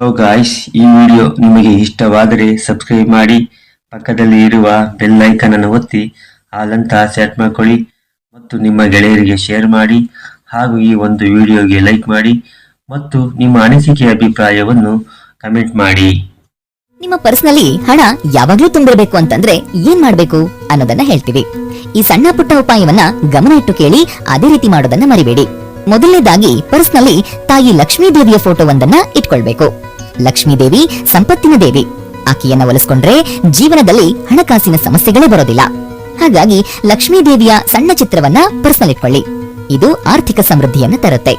Hello guys ಈ video ನಿಮಗೆ ಇಷ್ಟವಾದರೆ ಸಬ್ಸ್ಕ್ರೈಬ್ ಮಾಡಿ, ಪಕ್ಕದಲ್ಲಿ ಇರುವ ಬೆಲ್ ಐಕನ್ ಅನ್ನು ಒತ್ತಿ, ಹಾಲಂತ ಸೆಟ್ ಮಾಡ್ಕೊಳ್ಳಿ ಮತ್ತು ನಿಮ್ಮ ಗೆಳೆಯರಿಗೆ ಶೇರ್ ಮಾಡಿ ಹಾಗೂ ಈ ಒಂದು ವಿಡಿಯೋಗೆ ಲೈಕ್ ಮಾಡಿ ಮತ್ತು ನಿಮ್ಮ ಅನಿಸಿಕೆ ಅಭಿಪ್ರಾಯವನ್ನು ಕಮೆಂಟ್ ಮಾಡಿ. ನಿಮ್ಮ ಪರ್ಸ್ನಲ್ಲಿ ಹಣ ಯಾವಾಗ್ಲೂ ತುಂಬಿರಬೇಕು ಅಂತಂದ್ರೆ ಏನ್ ಮಾಡ್ಬೇಕು ಅನ್ನೋದನ್ನ ಹೇಳ್ತೀವಿ. ಈ ಸಣ್ಣ ಪುಟ್ಟ ಉಪಾಯವನ್ನ ಗಮನ ಇಟ್ಟು ಕೇಳಿ ಅದೇ ರೀತಿ ಮಾಡೋದನ್ನ ಮರಿಬೇಡಿ. ಮೊದಲನೇದಾಗಿ ಪರ್ಸ್ನಲ್ಲಿ ತಾಯಿ ಲಕ್ಷ್ಮೀ ದೇವಿಯ ಫೋಟೋ ಒಂದನ್ನ ಇಟ್ಕೊಳ್ಬೇಕು. ಲಕ್ಷ್ಮೀ ದೇವಿ ಸಂಪತ್ತಿನ ದೇವಿ. ಆಕೆಯನ್ನ ಒಲಿಸ್ಕೊಂಡ್ರೆ ಜೀವನದಲ್ಲಿ ಹಣಕಾಸಿನ ಸಮಸ್ಯೆಗಳೇ ಬರೋದಿಲ್ಲ. ಹಾಗಾಗಿ ಲಕ್ಷ್ಮೀದೇವಿಯ ಸಣ್ಣ ಚಿತ್ರವನ್ನ ಪರ್ಸನಲ್ ಇಟ್ಕೊಳ್ಳಿ. ಇದು ಆರ್ಥಿಕ ಸಮೃದ್ಧಿಯನ್ನ ತರುತ್ತೆ.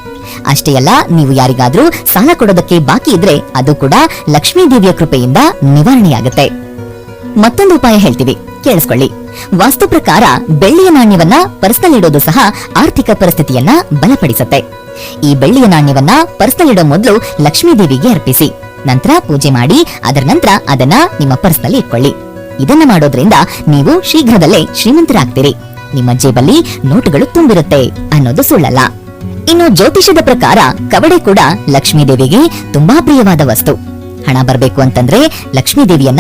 ಅಷ್ಟೇ ಅಲ್ಲ, ನೀವು ಯಾರಿಗಾದ್ರೂ ಸಾಲ ಕೊಡೋದಕ್ಕೆ ಬಾಕಿ ಇದ್ರೆ ಅದು ಕೂಡ ಲಕ್ಷ್ಮೀ ದೇವಿಯ ಕೃಪೆಯಿಂದ ನಿವಾರಣೆಯಾಗುತ್ತೆ. ಮತ್ತೊಂದು ಉಪಾಯ ಹೇಳ್ತೀವಿ, ಕೇಳಿಸ್ಕೊಳ್ಳಿ. ವಾಸ್ತು ಪ್ರಕಾರ ಬೆಳ್ಳಿಯ ನಾಣ್ಯವನ್ನ ಪರ್ಸನಲ್ ಇಡೋದು ಸಹ ಆರ್ಥಿಕ ಪರಿಸ್ಥಿತಿಯನ್ನ ಬಲಪಡಿಸುತ್ತೆ. ಈ ಬೆಳ್ಳಿಯ ನಾಣ್ಯವನ್ನ ಪರ್ಸನಲ್ ಇಡೋ ಮೊದಲು ಲಕ್ಷ್ಮೀ ದೇವಿಗೆ ಅರ್ಪಿಸಿ. ನಂತರ ಪೂಜೆ ಮಾಡಿ, ಅದರ ನಂತರ ಅದನ್ನ ನಿಮ್ಮ ಪರ್ಸ್ನಲ್ಲಿ ಇಟ್ಕೊಳ್ಳಿ. ಇದನ್ನ ಮಾಡೋದ್ರಿಂದ ನೀವು ಶೀಘ್ರದಲ್ಲೇ ಶ್ರೀಮಂತರಾಗ್ತೀರಿ. ನಿಮ್ಮ ಜೇಬಲ್ಲಿ ನೋಟುಗಳು ತುಂಬಿರುತ್ತೆ ಅನ್ನೋದು ಸುಳ್ಳಲ್ಲ. ಇನ್ನು ಜ್ಯೋತಿಷದ ಪ್ರಕಾರ ಕವಡೆ ಕೂಡ ಲಕ್ಷ್ಮೀ ದೇವಿಗೆ ತುಂಬಾ ಪ್ರಿಯವಾದ ವಸ್ತು. ಹಣ ಬರಬೇಕು ಅಂತಂದ್ರೆ ಲಕ್ಷ್ಮೀ ದೇವಿಯನ್ನ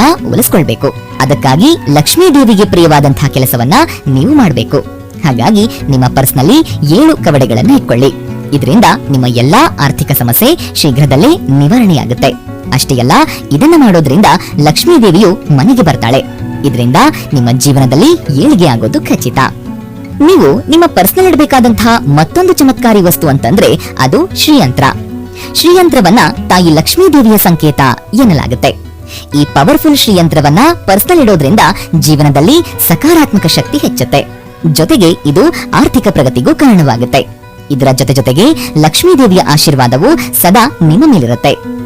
ಅದಕ್ಕಾಗಿ ಲಕ್ಷ್ಮೀ ದೇವಿಗೆ ಪ್ರಿಯವಾದಂತಹ ಕೆಲಸವನ್ನ ನೀವು ಮಾಡಬೇಕು. ಹಾಗಾಗಿ ನಿಮ್ಮ ಪರ್ಸ್ನಲ್ಲಿ ಏಳು ಕವಡೆಗಳನ್ನ ಇಟ್ಕೊಳ್ಳಿ. ಇದರಿಂದ ನಿಮ್ಮ ಎಲ್ಲಾ ಆರ್ಥಿಕ ಸಮಸ್ಯೆ ಶೀಘ್ರದಲ್ಲೇ ನಿವಾರಣೆಯಾಗುತ್ತೆ. ಅಷ್ಟೇ ಅಲ್ಲ ಇದನ್ನ ಮಾಡೋದ್ರಿಂದ ಲಕ್ಷ್ಮೀ ದೇವಿಯು ಮನೆಗೆ ಬರ್ತಾಳೆ. ಇದರಿಂದ ನಿಮ್ಮ ಜೀವನದಲ್ಲಿ ಏಳಿಗೆ ಆಗೋದು ಖಚಿತ. ನೀವು ನಿಮ್ಮ ಪರ್ಸನಲ್ ಇಡಬೇಕಾದಂತಹ ಮತ್ತೊಂದು ಚಮತ್ಕಾರಿ ವಸ್ತು ಅಂತಂದ್ರೆ ಅದು ಶ್ರೀಯಂತ್ರ. ಶ್ರೀಯಂತ್ರವನ್ನ ತಾಯಿ ಲಕ್ಷ್ಮೀ ದೇವಿಯ ಸಂಕೇತ ಎನ್ನಲಾಗುತ್ತೆ. ಈ ಪವರ್ಫುಲ್ ಶ್ರೀಯಂತ್ರವನ್ನ ಪರ್ಸನಲ್ ಇಡೋದ್ರಿಂದ ಜೀವನದಲ್ಲಿ ಸಕಾರಾತ್ಮಕ ಶಕ್ತಿ ಹೆಚ್ಚುತ್ತೆ. ಜೊತೆಗೆ ಇದು ಆರ್ಥಿಕ ಪ್ರಗತಿಗೂ ಕಾರಣವಾಗುತ್ತೆ. ಇದರ ಜೊತೆ ಜೊತೆಗೆ ಲಕ್ಷ್ಮೀ ದೇವಿಯ ಆಶೀರ್ವಾದವು ಸದಾ ನಿಮ್ಮ ಮೇಲಿರುತ್ತೆ.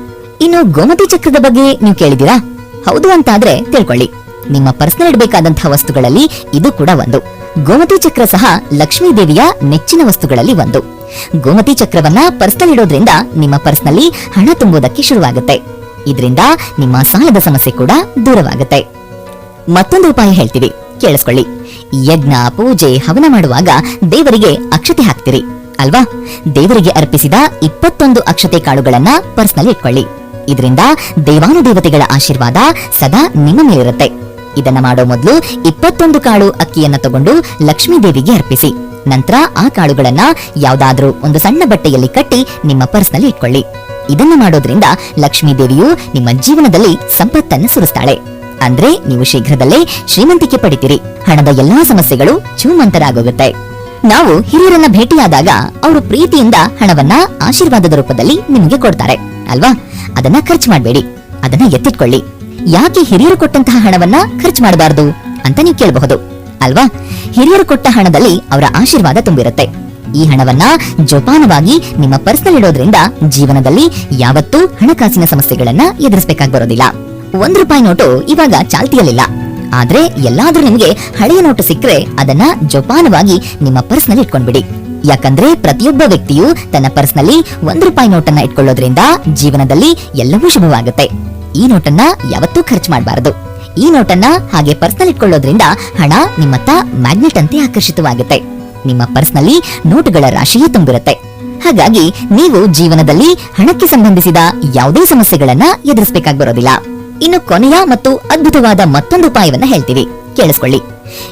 ಇನ್ನು ಗೋಮತಿ ಚಕ್ರದ ಬಗ್ಗೆ ನೀವು ಕೇಳಿದಿರಾ ಹೌದು ಅಂತಾದ್ರೆ ತಿಳ್ಕೊಳ್ಳಿ. ನಿಮ್ಮ ಪರ್ಸನಲ್ ಇಡಬೇಕಾದಂತಹ ವಸ್ತುಗಳಲ್ಲಿ ಇದು ಕೂಡ ಒಂದು. ಗೋಮತಿ ಚಕ್ರ ಸಹ ಲಕ್ಷ್ಮೀ ದೇವಿಯ ನೆಚ್ಚಿನ ವಸ್ತುಗಳಲ್ಲಿ ಒಂದು. ಗೋಮತಿ ಚಕ್ರವನ್ನ ಪರ್ಸನಲ್ ಇಡೋದ್ರಿಂದ ನಿಮ್ಮ ಪರ್ಸ್ನಲ್ಲಿ ಹಣ ತುಂಬುವುದಕ್ಕೆ ಶುರುವಾಗುತ್ತೆ. ಇದರಿಂದ ನಿಮ್ಮ ಸಾಲದ ಸಮಸ್ಯೆ ಕೂಡ ದೂರವಾಗುತ್ತೆ. ಮತ್ತೊಂದು ಉಪಾಯ ಹೇಳ್ತೀವಿ. ಕೇಳಿಸ್ಕೊಳ್ಳಿ. ಯಜ್ಞ, ಪೂಜೆ, ಹವನ ಮಾಡುವಾಗ ದೇವರಿಗೆ ಅಕ್ಷತೆ ಹಾಕ್ತಿರಿ. ಅಲ್ವಾ? ದೇವರಿಗೆ ಅರ್ಪಿಸಿದ ಇಪ್ಪತ್ತೊಂದು ಅಕ್ಷತೆ ಕಾಳುಗಳನ್ನ ಪರ್ಸ್ನಲ್ಲಿ ಇಟ್ಕೊಳ್ಳಿ. ಇದರಿಂದ ದೇವಾನುದೇವತೆಗಳ ಆಶೀರ್ವಾದ ಸದಾ ನಿಮ್ಮ ಮೇಲಿರುತ್ತೆ. ಇದನ್ನ ಮಾಡೋ ಮೊದಲು ಇಪ್ಪತ್ತೊಂದು ಕಾಳು ಅಕ್ಕಿಯನ್ನ ತಗೊಂಡು ಲಕ್ಷ್ಮೀ ದೇವಿಗೆ ಅರ್ಪಿಸಿ. ನಂತರ ಆ ಕಾಳುಗಳನ್ನ ಯಾವ್ದಾದ್ರೂ ಒಂದು ಸಣ್ಣ ಬಟ್ಟೆಯಲ್ಲಿ ಕಟ್ಟಿ ನಿಮ್ಮ ಪರ್ಸ್ನಲ್ಲಿ ಇಟ್ಕೊಳ್ಳಿ. ಇದನ್ನ ಮಾಡೋದ್ರಿಂದ ಲಕ್ಷ್ಮೀ ದೇವಿಯು ನಿಮ್ಮ ಜೀವನದಲ್ಲಿ ಸಂಪತ್ತನ್ನು ಸುರಿಸ್ತಾಳೆ. ಅಂದ್ರೆ ನೀವು ಶೀಘ್ರದಲ್ಲೇ ಶ್ರೀಮಂತಿಕೆ ಪಡಿತೀರಿ. ಹಣದ ಎಲ್ಲಾ ಸಮಸ್ಯೆಗಳು ಚೂಮಂತರಾಗೋಗುತ್ತೆ ನಾವು ಹಿರಿಯರನ್ನ ಭೇಟಿಯಾದಾಗ ಅವರು ಪ್ರೀತಿಯಿಂದ ಹಣವನ್ನ ಆಶೀರ್ವಾದದ ರೂಪದಲ್ಲಿ ನಿಮಗೆ ಕೊಡ್ತಾರೆ. ಅಲ್ವಾ? ಅದನ್ನ ಖರ್ಚು ಮಾಡಬೇಡಿ. ಅದನ್ನ ಎತ್ತಿಟ್ಕೊಳ್ಳಿ. ಯಾಕೆ ಹಿರಿಯರು ಕೊಟ್ಟಂತಹ ಹಣವನ್ನ ಖರ್ಚು ಮಾಡಬಾರದು ಅಂತ ನೀವು ಕೇಳಬಹುದು. ಅಲ್ವಾ? ಹಿರಿಯರು ಕೊಟ್ಟ ಹಣದಲ್ಲಿ ಅವರ ಆಶೀರ್ವಾದ ತುಂಬಿರುತ್ತೆ. ಈ ಹಣವನ್ನ ಜೋಪಾನವಾಗಿ ನಿಮ್ಮ ಪರ್ಸ್ನಲ್ ಇಡೋದ್ರಿಂದ ಜೀವನದಲ್ಲಿ ಯಾವತ್ತೂ ಹಣಕಾಸಿನ ಸಮಸ್ಯೆಗಳನ್ನ ಎದುರಿಸಬೇಕಾಗಿ ಬರೋದಿಲ್ಲ. ಒಂದ್ ರೂಪಾಯಿ ನೋಟು ಇವಾಗ ಚಾಲ್ತಿಯಲ್ಲಿಲ್ಲ. ಆದ್ರೆ ಎಲ್ಲಾದ್ರೂ ನಿಮಗೆ ಹಳೆಯ ನೋಟು ಸಿಕ್ಕರೆ ಅದನ್ನ ಜೋಪಾನವಾಗಿ ನಿಮ್ಮ ಪರ್ಸ್ನಲ್ಲಿ ಇಟ್ಕೊಂಡ್ಬಿಡಿ. ಯಾಕಂದ್ರೆ ಪ್ರತಿಯೊಬ್ಬ ವ್ಯಕ್ತಿಯು ತನ್ನ ಪರ್ಸ್ನಲ್ಲಿ ಒಂದ್ ರೂಪಾಯಿ ನೋಟನ್ನ ಇಟ್ಕೊಳ್ಳೋದ್ರಿಂದ ಜೀವನದಲ್ಲಿ ಎಲ್ಲವೂ ಶುಭವಾಗುತ್ತೆ. ಈ ನೋಟನ್ನ ಯಾವತ್ತೂ ಖರ್ಚು ಮಾಡಬಾರದು. ಈ ನೋಟನ್ನ ಹಾಗೆ ಪರ್ಸ್ನಲ್ಲಿ ಇಟ್ಕೊಳ್ಳೋದ್ರಿಂದ ಹಣ ನಿಮ್ಮತ್ತ ಮ್ಯಾಗ್ನೆಟ್ ಅಂತೆ ಆಕರ್ಷಿತವಾಗುತ್ತೆ. ನಿಮ್ಮ ಪರ್ಸ್ನಲ್ಲಿ ನೋಟುಗಳ ರಾಶಿಯೇ ತುಂಬಿರುತ್ತೆ. ಹಾಗಾಗಿ ನೀವು ಜೀವನದಲ್ಲಿ ಹಣಕ್ಕೆ ಸಂಬಂಧಿಸಿದ ಯಾವುದೇ ಸಮಸ್ಯೆಗಳನ್ನ ಎದುರಿಸಬೇಕಾಗಿ ಬರೋದಿಲ್ಲ. ಇನ್ನು ಕೊನೆಯ ಮತ್ತು ಅದ್ಭುತವಾದ ಮತ್ತೊಂದು ಉಪಾಯವನ್ನ ಹೇಳ್ತೀವಿ. ಕೇಳಿಸ್ಕೊಳ್ಳಿ.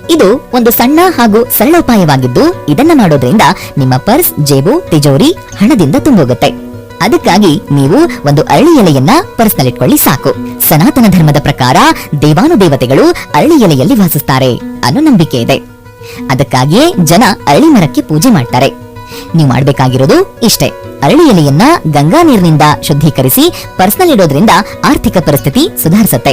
ಇದು ಒಂದು ಸಣ್ಣ ಹಾಗೂ ಸರಳ ಉಪಾಯವಾಗಿದ್ದು, ಇದನ್ನ ಮಾಡೋದ್ರಿಂದ ನಿಮ್ಮ ಪರ್ಸ್, ಜೇಬು, ತಿಜೋರಿ ಹಣದಿಂದ ತುಂಬೋಗುತ್ತೆ. ಅದಕ್ಕಾಗಿ ನೀವು ಒಂದು ಅರಳಿ ಎಲೆಯನ್ನ ಪರ್ಸ್ನಲ್ಲಿಟ್ಕೊಳ್ಳಿ ಸಾಕು. ಸನಾತನ ಧರ್ಮದ ಪ್ರಕಾರ ದೇವಾನುದೇವತೆಗಳು ಅರಳಿ ಎಲೆಯಲ್ಲಿ ವಾಸಿಸ್ತಾರೆ ಅನ್ನೋ ನಂಬಿಕೆ ಇದೆ. ಅದಕ್ಕಾಗಿಯೇ ಜನ ಅರಳಿ ಮರಕ್ಕೆ ಪೂಜೆ ಮಾಡ್ತಾರೆ. ನೀವು ಮಾಡಬೇಕಾಗಿರೋದು ಇಷ್ಟೇ. ಅರಳಿ ಎಲೆಯನ್ನ ಗಂಗಾ ನೀರಿನಿಂದ ಶುದ್ಧೀಕರಿಸಿ ಪರ್ಸ್ನಲ್ಲಿಡೋದ್ರಿಂದ ಆರ್ಥಿಕ ಪರಿಸ್ಥಿತಿ ಸುಧಾರಿಸುತ್ತೆ.